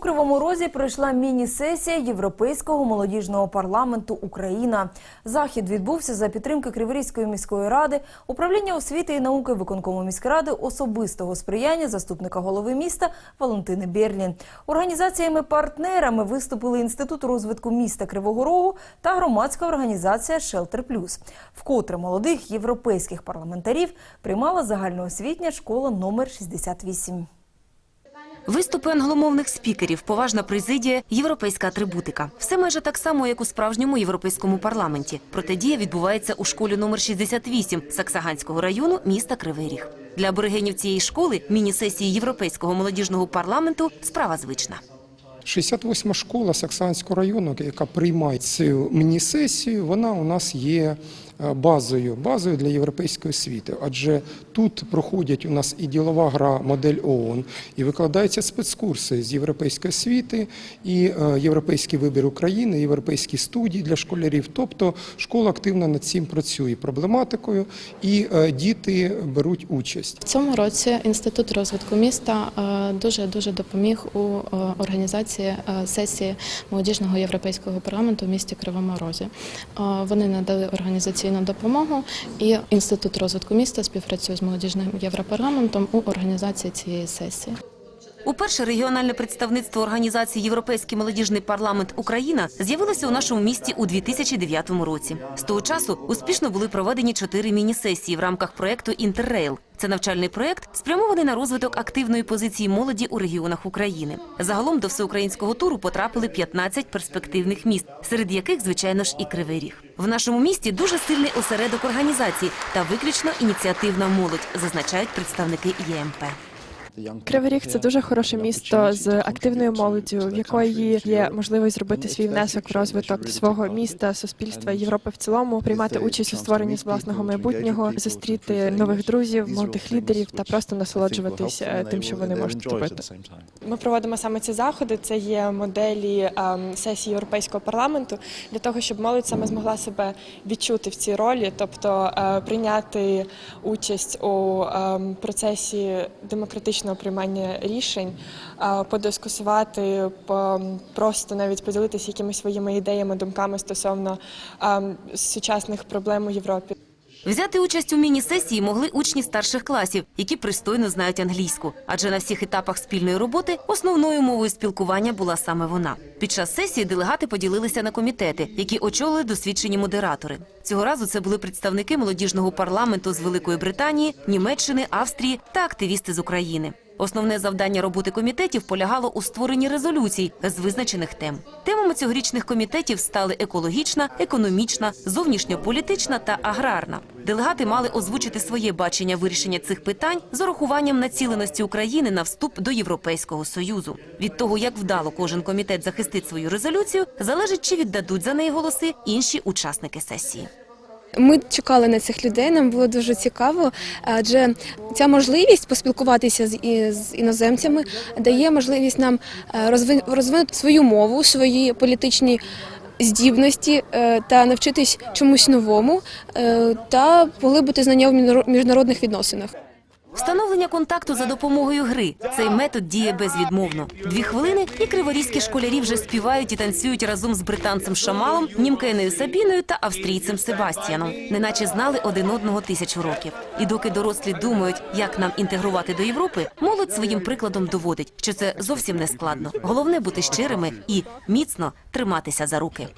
У Кривому Розі пройшла міні-сесія Європейського молодіжного парламенту Україна. Захід відбувся за підтримки Криворізької міської ради, управління освіти і науки виконкому міськради, особистого сприяння заступника голови міста Валентини Берлін. Організаціями-партнерами виступили Інститут розвитку міста Кривого Рогу та громадська організація Шелтер Плюс. Вкотре молодих європейських парламентарів приймала загальноосвітня школа номер 68. Виступи англомовних спікерів, поважна президія, європейська атрибутика. Все майже так само, як у справжньому європейському парламенті. Протидія відбувається у школі номер 68 Саксаганського району міста Кривий Ріг. Для аборигенів цієї школи міні-сесії Європейського молодіжного парламенту справа звична. 68 школа Саксанського району, яка приймає цю міні-сесію, вона у нас є е, базою, базою для європейської освіти. Адже тут проходять у нас і ділова гра модель ООН, і викладаються спецкурси з європейської освіти, і е, європейський вибір України, європейські студії для школярів. Тобто школа активно над цим працює проблематикою, і е, діти беруть участь. В цьому році інститут розвитку міста дуже дуже допоміг у е, організації е, сесії молодіжного європейського парламенту в місті Кривому Розі. Е, Вони надали організаційну допомогу, і інститут розвитку міста співпрацює з молодіжним європарламентом у організації цієї сесії. Уперше регіональне представництво організації Європейський молодіжний парламент Україна з'явилося у нашому місті у 2009 році. З того часу успішно були проведені чотири міні-сесії в рамках проекту Інтеррейл. Це навчальний проект, спрямований на розвиток активної позиції молоді у регіонах України. Загалом до всеукраїнського туру потрапили 15 перспективних міст, серед яких, звичайно ж, і Кривий Ріг. В нашому місті дуже сильний осередок організацій та виключно ініціативна молодь, зазначають представники ЄМП. Кривий Ріг – це дуже хороше місто з активною молоддю, в якої є можливість зробити свій внесок в розвиток свого міста, суспільства Європи в цілому, приймати участь у створенні з власного майбутнього, зустріти нових друзів, молодих лідерів та просто насолоджуватись е, тим, що вони можуть робити. Ми проводимо саме ці заходи. Це є моделі ем, сесії Європейського парламенту для того, щоб молодь саме змогла себе відчути в цій ролі, тобто е, прийняти участь у ем, процесі демократичного приймання рішень, подискусувати, по, просто навіть поділитися якимись своїми ідеями, думками стосовно сучасних проблем у Європі. Взяти участь у міні-сесії могли учні старших класів, які пристойно знають англійську. Адже на всіх етапах спільної роботи основною мовою спілкування була саме вона. Під час сесії делегати поділилися на комітети, які очолили досвідчені модератори. Цього разу це були представники молодіжного парламенту з Великої Британії, Німеччини, Австрії та активісти з України. Основне завдання роботи комітетів полягало у створенні резолюцій з визначених тем. Темами цьогорічних комітетів стали екологічна, економічна, зовнішньополітична та аграрна. Делегати мали озвучити своє бачення вирішення цих питань з урахуванням націленості України на вступ до Європейського союзу. Від того, як вдало кожен комітет захистить свою резолюцію, залежить, чи віддадуть за неї голоси інші учасники сесії. Ми чекали на цих людей. Нам було дуже цікаво, адже ця можливість поспілкуватися з, іноземцями дає можливість нам е, розвинути свою мову, свої політичні здібності е, та навчитись чомусь новому е, та поглибити знання в міжнародних відносинах. Встановлення контакту за допомогою гри. Цей метод діє безвідмовно. Дві хвилини, і криворізькі школярі вже співають і танцюють разом з британцем Шамалом, німкеною Сабіною та австрійцем Себастьяном, неначе знали один одного тисячу років. І доки дорослі думають, як нам інтегрувати до Європи, молодь своїм прикладом доводить, що це зовсім не складно. Головне бути щирими і міцно триматися за руки.